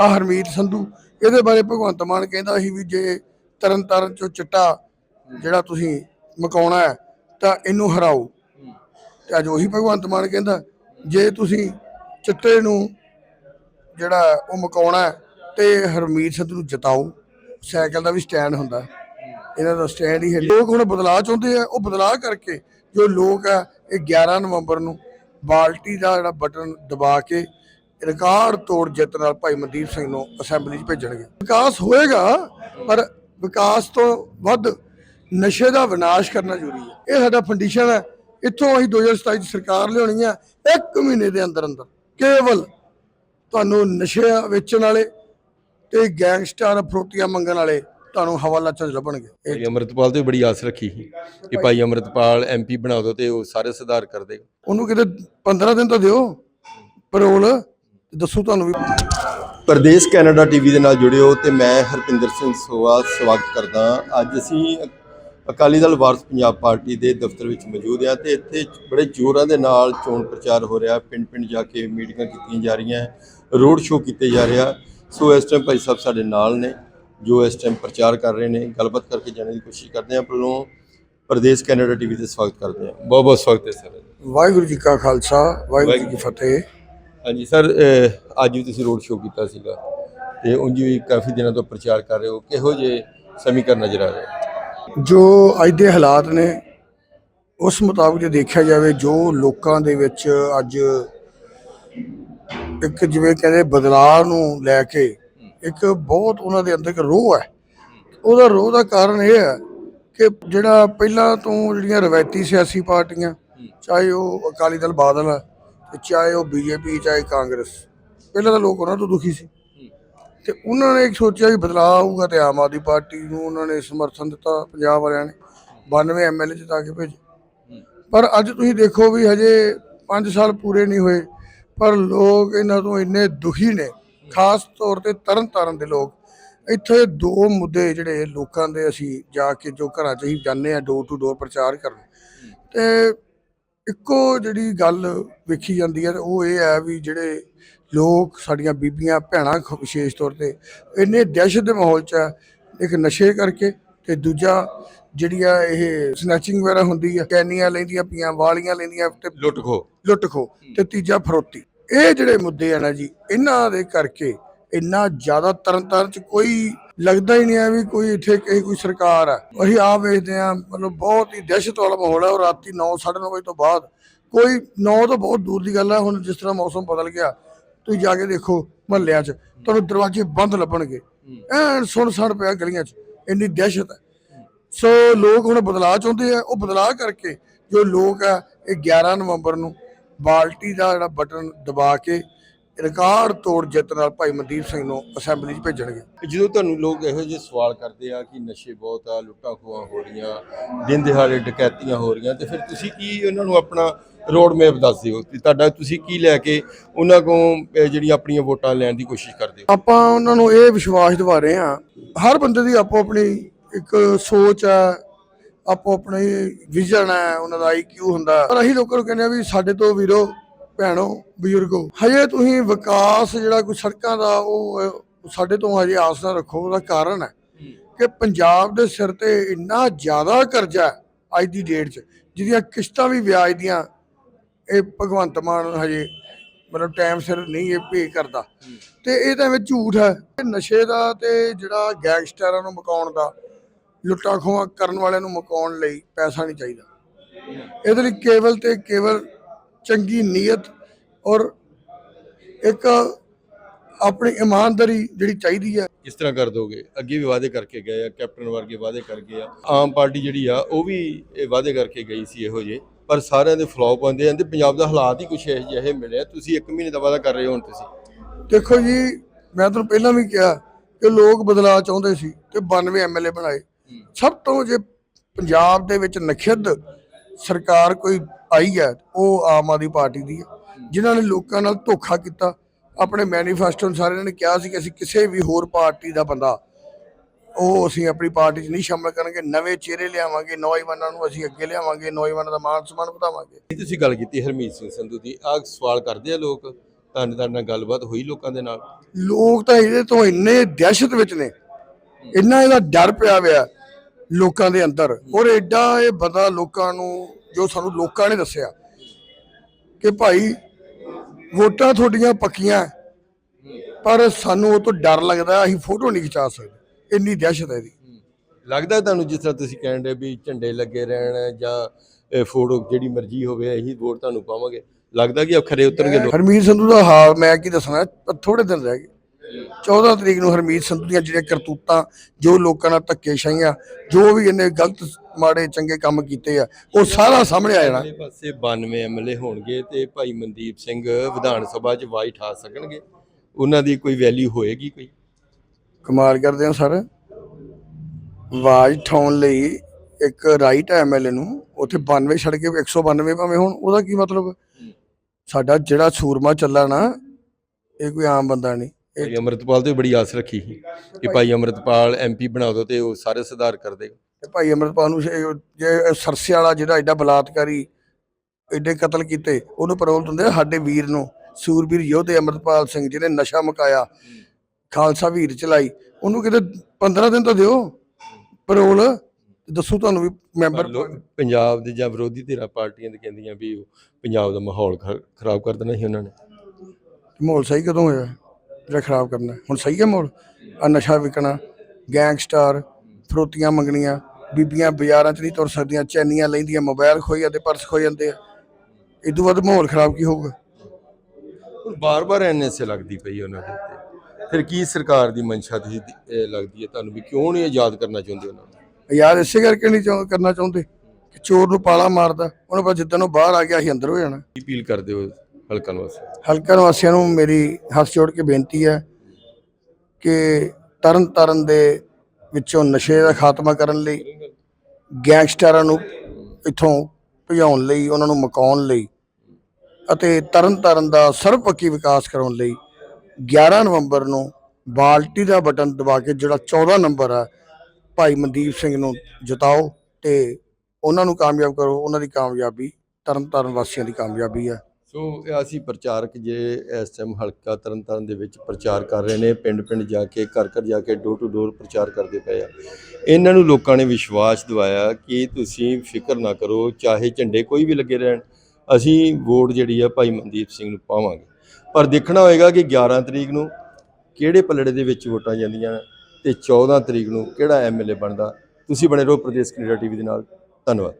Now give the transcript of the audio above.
ਆ ਹਰਮੀਤ ਸੰਧੂ, ਇਹਦੇ ਬਾਰੇ ਭਗਵੰਤ ਮਾਨ ਕਹਿੰਦਾ ਸੀ ਵੀ ਜੇ ਤਰਨ ਤਾਰਨ ਚੋਂ ਚਿੱਟਾ ਜਿਹੜਾ ਤੁਸੀਂ ਮਕਾਉਣਾ ਹੈ, ਤਾਂ ਇਹਨੂੰ ਹਰਾਓ। ਤੇ ਅੱਜ ਉਹੀ ਭਗਵੰਤ ਮਾਨ ਕਹਿੰਦਾ, ਜੇ ਤੁਸੀਂ ਚਿੱਟੇ ਨੂੰ ਜਿਹੜਾ ਉਹ ਮਕਾਉਣਾ ਹੈ, ਤੇ ਹਰਮੀਤ ਸੰਧੂ ਨੂੰ ਜਿਤਾਓ। ਸਾਈਕਲ ਦਾ ਵੀ ਸਟੈਂਡ ਹੁੰਦਾ। ਇਹਨਾਂ ਦਾ ਸਟੈਂਡ ਹੀ ਹੈ। ਲੋਕ ਹੁਣ ਬਦਲਾਅ ਚਾਹੁੰਦੇ ਆ, ਉਹ ਬਦਲਾਅ ਕਰਕੇ ਜੋ ਲੋਕ ਆ, ਇਹ 11 ਨਵੰਬਰ ਨੂੰ ਬਾਲਟੀ ਦਾ ਜਿਹੜਾ ਬਟਨ ਦਬਾ ਕੇ ਰਿਕਾਰਡ ਤੋੜ ਜਿੱਤ ਨਾਲ ਭਾਈ ਮਨਦੀਪ ਸਿੰਘ ਨੂੰ ਅਸੈਂਬਲੀ 'ਚ ਭੇਜਣਗੇ। ਵਿਕਾਸ ਹੋਏਗਾ ਪਰ ਵਿਕਾਸ ਤੋਂ ਵੱਧ ਨਸ਼ੇ ਦਾ ਵਿਨਾਸ਼ ਕਰਨਾ ਜ਼ਰੂਰੀ ਹੈ। ਇਹ ਸਾਡਾ ਫੰਡੀਸ਼ਨ ਹੈ। ਇੱਥੋਂ ਅਸੀਂ 2027 ਚ ਸਰਕਾਰ ਲਿਆਉਣੀ ਆ ਇੱਕ ਮਹੀਨੇ ਦੇ ਅੰਦਰ ਅੰਦਰ। ਕੇਵਲ ਤੁਹਾਨੂੰ ਨਸ਼ੇ ਵੇਚਣ ਵਾਲੇ ਤੇ ਗੈਂਗਸਟਰ ਫਰੋਤੀਆਂ ਮੰਗਣ ਵਾਲੇ ਤੁਹਾਨੂੰ ਹਵਾਲਾ ਚ ਲੱਭਣਗੇ। ਭਾਈ ਅਮਰਤਪਾਲ ਤੇ ਬੜੀ ਆਸ ਰੱਖੀ ਸੀ ਕਿ ਭਾਈ ਅਮਰਤਪਾਲ ਐਮਪੀ ਬਣਾ ਦੋ ਤੇ ਉਹ ਸਾਰੇ ਸੁਧਾਰ ਕਰ ਦੇਗਾ। ਉਹਨੂੰ ਕਿਤੇ 15 ਦਿਨ ਤਾਂ ਦਿਓ ਪਰੋਲ ਦੱਸੂ ਤੁਹਾਨੂੰ ਵੀ। ਪ੍ਰਦੇਸ਼ ਕੈਨੇਡਾ ਟੀਵੀ ਦੇ ਨਾਲ ਜੁੜਿਓ ਤੇ ਮੈਂ ਹਰਪਿੰਦਰ ਸਿੰਘ ਸੋਆ ਸਵਾਗਤ ਕਰਦਾ। ਅੱਜ ਅਸੀਂ ਅਕਾਲੀ ਦਲ ਵਾਰਸ ਪੰਜਾਬ ਪਾਰਟੀ ਦੇ ਦਫ਼ਤਰ ਵਿੱਚ ਮੌਜੂਦ ਹਾਂ ਤੇ ਇੱਥੇ ਬੜੇ ਜ਼ੋਰਾਂ ਦੇ ਨਾਲ ਚੋਣ ਪ੍ਰਚਾਰ ਹੋ ਰਿਹਾ। ਪਿੰਡ ਪਿੰਡ ਜਾ ਕੇ ਮੀਟਿੰਗਾਂ ਕੀਤੀਆਂ ਜਾ ਰਹੀਆਂ ਰੋਡ ਸ਼ੋਅ ਕੀਤੇ ਜਾ ਰਿਹਾ। ਸੋ ਇਸ ਟਾਈਮ ਭਾਈ ਸਾਹਿਬ ਸਾਡੇ ਨਾਲ ਨੇ ਜੋ ਇਸ ਟਾਈਮ ਪ੍ਰਚਾਰ ਕਰ ਰਹੇ ਨੇ ਗੱਲਬਾਤ ਕਰਕੇ ਜਾਣਨ ਦੀ ਕੋਸ਼ਿਸ਼ ਕਰਦੇ ਹਾਂ। ਪਹਿਲੋਂ ਪ੍ਰਦੇਸ਼ ਕੈਨੇਡਾ ਟੀਵੀ ਤੇ ਸਵਾਗਤ ਕਰਦੇ ਹਾਂ। ਬਹੁਤ ਬਹੁਤ ਸਵਾਗਤ ਹੈ ਸਰ। ਵਾਹਿਗੁਰੂ ਜੀ ਕਾ ਖਾਲਸਾ ਵਾਹਿਗੁਰੂ ਜੀ ਕੀ ਫਤਿਹ। ਹਾਂਜੀ, ਸਰ ਅੱਜ ਵੀ ਤੁਸੀਂ ਰੋਡ ਸ਼ੋਅ ਕੀਤਾ ਸੀਗਾ ਤੇ ਉਂਝ ਵੀ ਕਾਫੀ ਦਿਨਾਂ ਤੋਂ ਪ੍ਰਚਾਰ ਕਰ ਰਹੇ ਹੋ। ਕਿਹੋ ਜਿਹੇ ਸਮੀਕਰਨ ਨਜ਼ਰ ਆ ਰਹੇ ਜੋ ਅੱਜ ਦੇ ਹਾਲਾਤ ਨੇ, ਉਸ ਮੁਤਾਬਕ ਜੇ ਦੇਖਿਆ ਜਾਵੇ, ਜੋ ਲੋਕਾਂ ਦੇ ਵਿੱਚ ਅੱਜ ਇੱਕ ਜਿਵੇਂ ਕਹਿੰਦੇ ਬਦਲਾਅ ਨੂੰ ਲੈ ਕੇ ਇੱਕ ਬਹੁਤ ਉਹਨਾਂ ਦੇ ਅੰਦਰ ਇੱਕ ਰੋਹ ਹੈ। ਉਹਦਾ ਰੋਹ ਦਾ ਕਾਰਨ ਇਹ ਹੈ ਕਿ ਜਿਹੜਾ ਪਹਿਲਾਂ ਤੋਂ ਜਿਹੜੀਆਂ ਰਵਾਇਤੀ ਸਿਆਸੀ ਪਾਰਟੀਆਂ, ਚਾਹੇ ਉਹ ਅਕਾਲੀ ਦਲ, ਬਾਦਲ ਹੈ ਚਾਹੇ ਉਹ ਬੀਜੇਪੀ ਚਾਹੇ ਕਾਂਗਰਸ। ਪਹਿਲਾਂ ਤਾਂ ਲੋਕ ਉਹਨਾਂ ਤੋਂ ਦੁਖੀ ਸੀ। ਤੇ ਉਹਨਾਂ ਨੇ ਇੱਕ ਸੋਚਿਆ ਵੀ ਬਦਲਾਅ ਆਊਗਾ ਤੇ ਆਮ ਆਦਮੀ ਪਾਰਟੀ ਨੂੰ ਉਹਨਾਂ ਨੇ ਸਮਰਥਨ ਦਿੱਤਾ ਪੰਜਾਬ ਵਾਲਿਆਂ ਨੇ। 92 ਐਮਐਲਏ ਜਿਤਾ ਕੇ ਭੇਜੇ। ਪਰ ਅੱਜ ਤੁਸੀਂ ਦੇਖੋ ਵੀ ਹਜੇ 5 ਸਾਲ ਪੂਰੇ ਨਹੀਂ ਹੋਏ, ਪਰ ਲੋਕ ਇਹਨਾਂ ਤੋਂ ਇੰਨੇ ਦੁਖੀ ਨੇ। ਖਾਸ ਤੌਰ ਤੇ ਤਰਨ ਤਾਰਨ ਦੇ ਲੋਕ। ਇੱਥੇ ਦੋ ਮੁੱਦੇ ਜਿਹੜੇ ਲੋਕਾਂ ਦੇ ਅਸੀਂ ਜਾ ਕੇ ਜੋ ਘਰਾਂ 'ਚ ਹੀ ਜਾਂਦੇ ਆ ਡੋਰ ਟੂ ਡੋਰ ਪ੍ਰਚਾਰ ਕਰਨ। ਤੇ ਇੱਕੋ ਜਿਹੜੀ ਗੱਲ ਵੇਖੀ ਜਾਂਦੀ ਹੈ ਉਹ ਇਹ ਹੈ ਵੀ ਜਿਹੜੇ ਲੋਕ ਸਾਡੀਆਂ ਬੀਬੀਆਂ ਭੈਣਾਂ ਵਿਸ਼ੇਸ਼ ਤੌਰ ਤੇ ਇੰਨੇ ਦਹਿਸ਼ਤ ਦੇ ਮਾਹੌਲ 'ਚ ਆ ਇੱਕ ਨਸ਼ੇ ਕਰਕੇ ਤੇ ਦੂਜਾ ਜਿਹੜੀ ਆ ਇਹ ਸਨੈਚਿੰਗ ਵਗੈਰਾ ਹੁੰਦੀ ਆ ਕੈਨੀਆਂ ਲੈਂਦੀਆਂ ਪੀਆਂ ਵਾਲੀਆਂ ਲੈਂਦੀਆਂ ਤੇ ਲੁੱਟ ਖੋ ਲੁੱਟ ਖੋ ਤੇ ਤੀਜਾ ਫਰੋਤੀ। ਇਹ ਜਿਹੜੇ ਮੁੱਦੇ ਆ ਨਾ ਜੀ ਇਹਨਾਂ ਦੇ ਕਰਕੇ ਇੰਨਾ ਜ਼ਿਆਦਾ ਤਰਨ ਤਾਰਨ ਚ ਕੋਈ ਲੱਗਦਾ ਹੀ ਨਹੀਂ ਆ ਵੀ ਕੋਈ ਇੱਥੇ ਕਹੀ ਕੋਈ ਸਰਕਾਰ ਆ ਅਸੀਂ ਆਪ ਵੇਖਦੇ ਆ ਮਤਲਬ ਬਹੁਤ ਹੀ ਦਹਿਸ਼ਤ ਵਾਲਾ ਮਾਹੌਲ ਹੈ ਔਰ ਰਾਤੀ 9 9:30 ਵਜੇ ਤੋਂ ਬਾਅਦ। ਕੋਈ 9 ਤੋਂ ਬਹੁਤ ਦੂਰ ਦੀ ਗੱਲ ਹੈ, ਹੁਣ ਜਿਸ ਤਰ੍ਹਾਂ ਮੌਸਮ ਬਦਲ ਗਿਆ, ਤੁਸੀਂ ਜਾ ਕੇ ਦੇਖੋ ਮਹੱਲਿਆਂ 'ਚ, ਤੁਹਾਨੂੰ ਦਰਵਾਜ਼ੇ ਬੰਦ ਲੱਭਣਗੇ। ਐਨ ਸੁਣ ਸੜ ਪਿਆ ਗਲੀਆਂ 'ਚ, ਇੰਨੀ ਦਹਿਸ਼ਤ ਹੈ। ਸੋ ਲੋਕ ਹੁਣ ਬਦਲਾਅ ਚਾਹੁੰਦੇ ਆ, ਉਹ ਬਦਲਾਅ ਕਰਕੇ ਜੋ ਲੋਕ ਆ, ਇਹ 11 ਨਵੰਬਰ ਨੂੰ ਬਾਲਟੀ ਦਾ ਜਿਹੜਾ ਬਟਨ ਦਬਾ ਕੇ ਰਿਕਾਰਡ ਤੋੜ ਜਿੱਤ ਨਾਲ ਭਾਈ ਮਨਦੀਪ ਸਿੰਘ ਨੂੰ ਅਸੈਂਬਲੀ 'ਚ ਭੇਜਣਗੇ। ਜਦੋਂ ਤੁਹਾਨੂੰ ਲੋਕ ਇਹੋ ਜਿਹੇ ਸਵਾਲ ਕਰਦੇ ਆ ਕਿ ਨਸ਼ੇ ਬਹੁਤ ਆ ਲੁੱਟਾਂ ਖੋਹਾਂ ਹੋ ਰਹੀਆਂ ਦਿਨ ਦਿਹਾੜੇ ਡਕੈਤੀਆਂ ਹੋ ਰਹੀਆਂ ਤੇ ਫਿਰ ਤੁਸੀਂ ਕੀ ਉਹਨਾਂ ਨੂੰ ਆਪਣਾ ਰੋਡ ਮੈਪ ਦੱਸਦੇ ਹੋ ਤੁਹਾਡਾ ਤੁਸੀਂ ਕੀ ਲੈ ਕੇ ਉਹਨਾਂ ਕੋਲ ਅਹ, ਜਿਹੜੀਆਂ ਆਪਣੀਆਂ ਵੋਟਾਂ ਲੈਣ ਦੀ ਕੋਸ਼ਿਸ਼ ਕਰਦੇ ਹੋ? ਆਪਾਂ ਉਹਨਾਂ ਨੂੰ ਇਹ ਵਿਸ਼ਵਾਸ ਦਿਵਾ ਰਹੇ ਹਾਂ ਹਰ ਬੰਦੇ ਦੀ ਆਪੋ ਆਪਣੀ ਇੱਕ ਸੋਚ ਹੈ ਆਪੋ ਆਪਣੀ ਵਿਜ਼ਨ ਹੈ ਉਹਨਾਂ ਦਾ ਆਈਕਿਊ ਹੁੰਦਾ। ਪਰ ਅਸੀਂ ਲੋਕਾਂ ਨੂੰ ਕਹਿੰਦੇ ਆ ਵੀ ਸਾਡੇ ਤੋਂ ਵੀਰੋ ਭੈਣੋ, ਬਜ਼ੁਰਗੋ, ਹਜੇ ਤੁਸੀਂ ਵਿਕਾਸ ਜਿਹੜਾ ਕੋਈ ਸੜਕਾਂ ਦਾ, ਉਹ ਸਾਡੇ ਤੋਂ ਹਜੇ ਆਸ ਨਾ ਰੱਖੋ, ਉਹਦਾ ਕਾਰਨ ਹੈ ਕਿ ਪੰਜਾਬ ਦੇ ਸਿਰ ਤੇ ਇੰਨਾ ਜ਼ਿਆਦਾ ਕਰਜ਼ਾ ਅੱਜ ਦੀ ਡੇਟ 'ਚ, ਜਿਹਦੀਆਂ ਕਿਸ਼ਤਾਂ ਵੀ ਵਿਆਜ ਦੀਆਂ, ਇਹ ਭਗਵੰਤ ਮਾਨ ਹਜੇ ਮਤਲਬ ਟਾਈਮ ਸਿਰ ਨਹੀਂ ਇਹ ਪੇ ਕਰਦਾ। ਤੇ ਇਹ ਤਾਂ ਵਿੱਚ ਝੂਠ ਹੈ ਨਸ਼ੇ ਦਾ ਤੇ ਜਿਹੜਾ ਗੈਂਗਸਟਰਾਂ ਨੂੰ ਮਕਾਉਣ ਦਾ ਲੁੱਟਾਂ ਖੋਹਾਂ ਕਰਨ ਵਾਲਿਆਂ ਨੂੰ ਮਕਾਉਣ ਲਈ ਪੈਸਾ ਨਹੀਂ ਚਾਹੀਦਾ। ਇਹਦੇ ਲਈ ਕੇਵਲ ਤੇ ਕੇਵਲ ਚੰਗੀ ਨੀਅਤ ਔਰ ਇੱਕ ਆਪਣੀ ਇਮਾਨਦਾਰੀ ਜਿਹੜੀ ਚਾਹੀਦੀ ਹੈ। ਕਿਸ ਤਰ੍ਹਾਂ ਕਰ ਦੋਗੇ? ਅੱਗੇ ਵੀ ਵਾਅਦੇ ਕਰਕੇ ਗਏ ਆ ਕੈਪਟਨ ਵਰਗੇ ਵਾਅਦੇ ਕਰ ਗਏ ਆ। ਆਮ ਪਾਰਟੀ ਜਿਹੜੀ ਆ ਉਹ ਵੀ ਇਹ ਵਾਅਦੇ ਕਰਕੇ ਗਈ ਸੀ ਇਹੋ ਜਿਹੇ ਪਰ ਸਾਰਿਆਂ ਦੇ ਫਲॉप ਆਉਂਦੇ ਆ। ਤੇ ਪੰਜਾਬ ਦਾ ਹਾਲਾਤ ਹੀ ਕੁਛ ਇਹੋ ਜਿਹੇ ਮਿਲਿਆ ਤੁਸੀਂ 1 ਮਹੀਨੇ ਦਾ ਵਾਅਦਾ ਕਰ ਰਹੇ ਹੋ ਹੁਣ ਤੁਸੀਂ। ਦੇਖੋ ਜੀ ਮੈਂ ਤੁਹਾਨੂੰ ਪਹਿਲਾਂ ਵੀ ਕਿਹਾ ਕਿ ਲੋਕ ਬਦਲਾਅ ਚਾਹੁੰਦੇ ਸੀ ਤੇ 92 ਐਮਐਲਏ ਬਣਾਏ। ਸਭ ਤੋਂ ਜੇ ਪੰਜਾਬ ਦੇ ਵਿੱਚ ਨਖਿੱਧ ਸਰਕਾਰ ਕੋਈ ਆਈ ਹੈ ਉਹ ਆਮ ਆਦਮੀ ਪਾਰਟੀ ਦੀ ਹੈ। ਜਿਨ੍ਹਾਂ ਨੇ ਲੋਕਾਂ ਨਾਲ ਧੋਖਾ ਕੀਤਾ ਆਪਣੇ ਮੈਨੀਫੈਸਟੋ ਅਨੁਸਾਰ ਇਹਨਾਂ ਨੇ ਕਿਹਾ ਸੀ ਕਿ ਅਸੀਂ ਕਿਸੇ ਵੀ ਹੋਰ ਪਾਰਟੀ ਦਾ ਬੰਦਾ ਉਹ ਅਸੀਂ ਆਪਣੀ ਪਾਰਟੀ 'ਚ ਨਹੀਂ ਸ਼ਾਮਲ ਕਰਾਂਗੇ ਨਵੇਂ ਚਿਹਰੇ ਲਿਆਵਾਂਗੇ ਨੌਜਵਾਨਾਂ ਨੂੰ ਅਸੀਂ ਅੱਗੇ ਲਿਆਵਾਂਗੇ ਨੌਜਵਾਨਾਂ ਦਾ ਮਾਣ ਸਨਮਾਨ ਵਧਾਵਾਂਗੇ। ਇਹ ਤੁਸੀਂ ਗੱਲ ਕੀਤੀ ਹਰਮੀਤ ਸਿੰਘ ਸੰਧੂ ਦੀ? ਆਹ ਸਵਾਲ ਕਰਦੇ ਆ ਲੋਕ ਤੁਹਾਨੂੰ ਤੁਹਾਡੇ ਨਾਲ ਗੱਲਬਾਤ ਹੋਈ ਲੋਕਾਂ ਦੇ ਨਾਲ? ਲੋਕ ਤਾਂ ਇਹਦੇ ਤੋਂ ਇੰਨੇ ਦਹਿਸ਼ਤ ਵਿੱਚ ਨੇ ਇੰਨਾ ਇਹਦਾ ਡਰ ਪਿਆ ਹੋਇਆ। ਲੋਕਾਂ ਦੇ ਅੰਦਰ। ਔਰ ਐਡਾ ਇਹ ਬੰਦਾ ਲੋਕਾਂ ਨੂੰ ਜੋ ਸਾਨੂੰ ਲੋਕਾਂ ਨੇ ਦੱਸਿਆ ਕਿ ਭਾਈ ਵੋਟਾਂ ਤੁਹਾਡੀਆਂ ਪੱਕੀਆਂ ਪਰ ਸਾਨੂੰ ਉਹ ਤੋਂ ਡਰ ਲੱਗਦਾ ਅਸੀਂ ਫੋਟੋ ਨਹੀਂ ਖਿਚਾ ਸਕਦੇ। ਇੰਨੀ ਦਹਿਸ਼ਤ ਹੈ ਇਹਦੀ। ਲੱਗਦਾ ਤੁਹਾਨੂੰ ਜਿਸ ਤਰ੍ਹਾਂ ਤੁਸੀਂ ਕਹਿੰਦੇ ਵੀ ਝੰਡੇ ਲੱਗੇ ਰਹਿਣ ਜਾਂ ਇਹ ਫੋਟੋ ਜਿਹੜੀ ਮਰਜ਼ੀ ਹੋਵੇ ਅਸੀਂ ਵੋਟ ਤੁਹਾਨੂੰ ਪਾਵਾਂਗੇ। ਲੱਗਦਾ ਕਿ ਅਖਰੇ ਉਤਰਨਗੇ ਹਰਮੀਤ ਸੰਧੂ ਦਾ ਹਾਲ ਮੈਂ ਕੀ ਦੱਸਣਾ ਥੋੜੇ ਦਿਨ ਰਹਿ ਗਏ। 14 ਤਰੀਕ ਨੂੰ ਹਰਮੀਤ ਸੰਧੂ ਦੀਆਂ ਜਿਹੜੀਆਂ ਕਰਤੂਤਾਂ ਜੋ ਲੋਕਾਂ ਨਾਲ ਧੱਕੇ ਸ਼ਾਹੀਆਂ ਜੋ ਵੀ ਇਹਨੇ ਗਲਤ ਮਾੜੇ ਚੰਗੇ ਕੰਮ ਕੀਤੇ ਆ ਉਹ ਸਾਰਾ ਸਾਹਮਣੇ ਆ ਜਾਣਾ। ਪਾਸੇ 92 ਐਮਐਲਏ ਹੋਣਗੇ ਤੇ ਭਾਈ ਮਨਦੀਪ ਸਿੰਘ ਵਿਧਾਨ ਸਭਾ 'ਚ ਵਾਈ ਠਾ ਸਕਣਗੇ। ਉਹਨਾਂ ਦੀ ਕੋਈ ਵੈਲਿਊ ਹੋਏਗੀ ਕੋਈ? ਕਮਾਲ ਕਰਦੇ ਆ ਸਰ। ਆਵਾਜ਼ ਠਾਉਣ ਲਈ ਇੱਕ ਰਾਈਟ ਐਮਐਲਏ ਨੂੰ ਉੱਥੇ 92 ਛੱਡ ਕੇ 192 ਭਾਵੇਂ ਹੁਣ ਉਹਦਾ ਕੀ ਮਤਲਬ? ਸਾਡਾ ਜਿਹੜਾ ਸੂਰਮਾ ਚੱਲਾ ਨਾ ਇਹ ਕੋਈ ਆਮ ਬੰਦਾ ਨਹੀਂ। ਭਾਈ ਅਮਰਤਪਾਲ ਤੇ ਬੜੀ ਆਸ ਰੱਖੀ ਸੀ ਕਿ ਭਾਈ ਅਮਰਤਪਾਲ ਐਮਪੀ ਬਣਾ ਦੋ ਤੇ ਉਹ ਸਾਰੇ ਸੁਧਾਰ ਕਰ ਦੇਗਾ ਤੇ ਭਾਈ ਅਮਰਪਾਲ ਨੂੰ ਜੇ- ਜੇ ਸਰਸੇ ਵਾਲਾ ਜਿਹੜਾ ਐਡਾ ਬਲਾਤਕਾਰੀ ਐਡੇ ਕਤਲ ਕੀਤੇ ਉਹਨੂੰ ਪਰੋਲ ਦਿੰਦੇ ਆ ਸਾਡੇ ਵੀਰ ਨੂੰ। ਸੂਰਬੀਰ ਯੋਧੇ ਅਮਰਪਾਲ ਸਿੰਘ ਜਿਹਨੇ ਨਸ਼ਾ ਮੁਕਾਇਆ ਖਾਲਸਾ ਵੀਰ ਚਲਾਈ ਉਹਨੂੰ ਕਿਤੇ 15 ਦਿਨ ਤਾਂ ਦਿਓ। ਪਰੋਲ ਦੱਸੂ ਤੁਹਾਨੂੰ ਵੀ ਮੈਂਬਰ ਪੰਜਾਬ ਦੇ ਜਾਂ ਵਿਰੋਧੀ ਧਿਰਾਂ ਪਾਰਟੀਆਂ ਤੇ ਕਹਿੰਦੀਆਂ ਵੀ ਉਹ ਪੰਜਾਬ ਦਾ ਮਾਹੌਲ ਖ- ਖਰਾਬ ਕਰ ਦੇਣਾ ਸੀ ਉਹਨਾਂ ਨੇ। ਮਾਹੌਲ ਸਹੀ ਕਦੋਂ ਹੋਇਆ? ਜਿਹੜਾ ਖਰਾਬ ਕਰਨਾ। ਹੁਣ ਸਹੀ ਹੈ ਮਾਹੌਲ ਆ ਨਸ਼ਾ ਵਿਕਣਾ ਗੈਂਗਸਟਰ ਫਰੋਤੀਆਂ ਮੰਗਣੀਆਂ ਬੀਬੀਆਂ ਬਾਜ਼ਾਰਾਂ 'ਚ ਨਹੀਂ ਤੁਰ ਸਕਦੀਆਂ ਚੈਨੀਆਂ ਲੈਂਦੀਆਂ ਮੋਬਾਈਲ ਖੋਈ ਜਾਂਦੇ ਪਰਸ ਖੋਈ ਜਾਂਦੇ ਆ। ਇਦੋਂ ਵੱਧ ਮਾਹੌਲ ਖਰਾਬ ਕੀ ਹੋਊਗਾ? ਬਾਰ-ਬਾਰ ਐਨਐਸਏ ਲੱਗਦੀ ਪਈ ਉਹਨਾਂ ਦੇ ਉੱਤੇ। ਫਿਰ ਕੀ ਸਰਕਾਰ ਦੀ ਮਨਸ਼ਾ ਤੁਸੀਂ ਇਹ ਲੱਗਦੀ ਹੈ ਤੁਹਾਨੂੰ ਵੀ ਕਿਉਂ ਨਹੀਂ ਆਜ਼ਾਦ ਕਰਨਾ ਚਾਹੁੰਦੇ ਉਹਨਾਂ ਨੂੰ? ਯਾਰ ਇਸੇ ਕਰਕੇ ਨਹੀਂ ਚਾਹੁੰ- ਕਰਨਾ ਚਾਹੁੰਦੇ ਕਿ ਚੋਰ ਨੂੰ ਪਾਲਾ ਮਾਰਦਾ। ਉਹਨੂੰ ਪਤਾ ਜਿੱਦਾਂ ਉਹ ਬਾਹਰ ਆ ਗਿਆ ਅਸੀਂ ਅੰਦਰ ਹੋ ਜਾਣਾ। ਕੀ ਅਪੀਲ ਕਰਦੇ ਹੋ ਹਲਕਾ ਨਿਵਾਸੀ। ਹਲਕਾ ਨਿਵਾਸੀਆਂ ਨੂੰ ਮੇਰੀ ਹੱਥ ਜੋੜ ਕੇ ਬੇਨਤੀ ਹੈ ਕਿ ਤਰਨ ਤਾਰਨ ਦੇ ਵਿੱਚੋਂ ਨਸ਼ੇ ਦਾ ਖਾਤਮਾ ਕਰਨ ਲਈ, ਗੈਂਗਸਟਰਾਂ ਨੂੰ ਇੱਥੋਂ ਭਜਾਉਣ ਲਈ, ਉਹਨਾਂ ਨੂੰ ਮਕਾਉਣ ਲਈ ਅਤੇ ਤਰਨ ਤਾਰਨ ਦਾ ਸਰਬਪੱਖੀ ਵਿਕਾਸ ਕਰਾਉਣ ਲਈ 11 ਨਵੰਬਰ ਨੂੰ ਬਾਲਟੀ ਦਾ ਬਟਨ ਦਬਾ ਕੇ ਜਿਹੜਾ 14 ਨੰਬਰ ਆ, ਭਾਈ ਮਨਦੀਪ ਸਿੰਘ ਨੂੰ ਜਿਤਾਓ ਤੇ ਉਹਨਾਂ ਨੂੰ ਕਾਮਯਾਬ ਕਰੋ। ਉਹਨਾਂ ਦੀ ਕਾਮਯਾਬੀ ਤਰਨ ਤਾਰਨ ਵਾਸੀਆਂ ਦੀ ਕਾਮਯਾਬੀ ਹੈ ਸੋ ਇਹ ਅਸੀਂ ਪ੍ਰਚਾਰਕ ਜੇ ਇਸ ਟਾਈਮ ਹਲਕਾ ਤਰਨਤਾਰਨ ਦੇ ਵਿੱਚ ਪ੍ਰਚਾਰ ਕਰ ਰਹੇ ਨੇ, ਪਿੰਡ-ਪਿੰਡ ਜਾ ਕੇ, ਘਰ-ਘਰ ਜਾ ਕੇ ਡੋਰ ਟੂ ਡੋਰ ਪ੍ਰਚਾਰ ਕਰਦੇ ਪਏ ਆ। ਇਹਨਾਂ ਨੂੰ ਲੋਕਾਂ ਨੇ ਵਿਸ਼ਵਾਸ ਦਿਵਾਇਆ ਕਿ ਤੁਸੀਂ ਫਿਕਰ ਨਾ ਕਰੋ, ਚਾਹੇ ਝੰਡੇ ਕੋਈ ਵੀ ਲੱਗੇ ਰਹਿਣ, ਅਸੀਂ ਵੋਟ ਜਿਹੜੀ ਆ ਭਾਈ ਮਨਦੀਪ ਸਿੰਘ ਨੂੰ ਪਾਵਾਂਗੇ। ਪਰ ਦੇਖਣਾ ਹੋਏਗਾ ਕਿ 11 ਤਰੀਕ ਨੂੰ ਕਿਹੜੇ ਪਲੜੇ ਦੇ ਵਿੱਚ ਵੋਟਾਂ ਜਾਂਦੀਆਂ ਤੇ 14 ਤਰੀਕ ਨੂੰ ਕਿਹੜਾ ਐਮਐਲਏ ਬਣਦਾ। ਤੁਸੀਂ ਬਣੇ ਰਹੋ ਪ੍ਰਦੇਸ਼ ਕੈਨੇਡਾ ਟੀਵੀ ਦੇ ਨਾਲ। ਧੰਨਵਾਦ।